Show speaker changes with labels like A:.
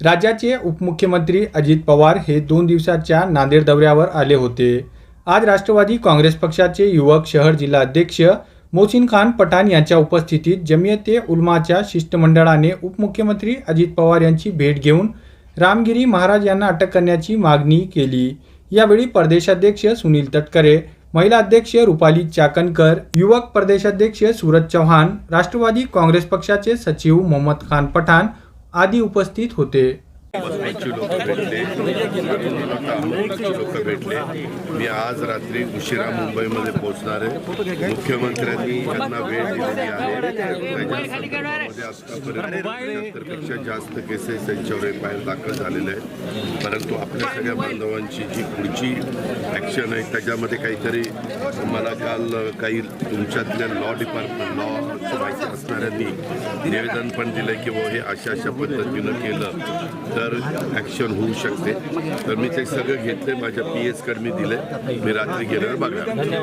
A: राज्याचे उपमुख्यमंत्री अजित पवार हे दोन दिवसाच्या नांदेड दौऱ्यावर आले होते. आज राष्ट्रवादी काँग्रेस पक्षाचे युवक शहर जिल्हाध्यक्ष मोहसिन खान पठाण यांच्या उपस्थितीत जमियते उलमाच्या शिष्टमंडळाने उपमुख्यमंत्री अजित पवार यांची भेट घेऊन रामगिरी महाराज यांना अटक करण्याची मागणी केली. यावेळी प्रदेशाध्यक्ष सुनील तटकरे महिला अध्यक्ष रुपाली चाकणकर युवक प्रदेशाध्यक्ष सूरज चव्हाण राष्ट्रवादी काँग्रेस पक्षाचे सचिव मोहम्मद खान पठाण आदी उपस्थित होते.
B: बसपाची लोक भेटले. लोक भेटले. मी आज रात्री उशिरा मुंबईमध्ये पोहोचणार आहे. मुख्यमंत्र्यांनी यांना वेळ दिलेली आहे. पेक्षा जास्त केसेस त्यांच्यावर एफ आय दाखल झालेले आहेत. परंतु आपल्या सगळ्या बांधवांची जी पुढची ॲक्शन आहे त्याच्यामध्ये काहीतरी मला काल काही तुमच्यातल्या लॉ डिपार्टमेंट लॉ माहिती असणाऱ्यांनी निवेदन पण दिलं की वो हे अशा अशा पद्धतीनं केलं तर ॲक्शन होऊ शकते. तर मी ते सगळं घेतले माझ्या पी एसकडे मी दिले मी रात्री गेल्यावर बघणार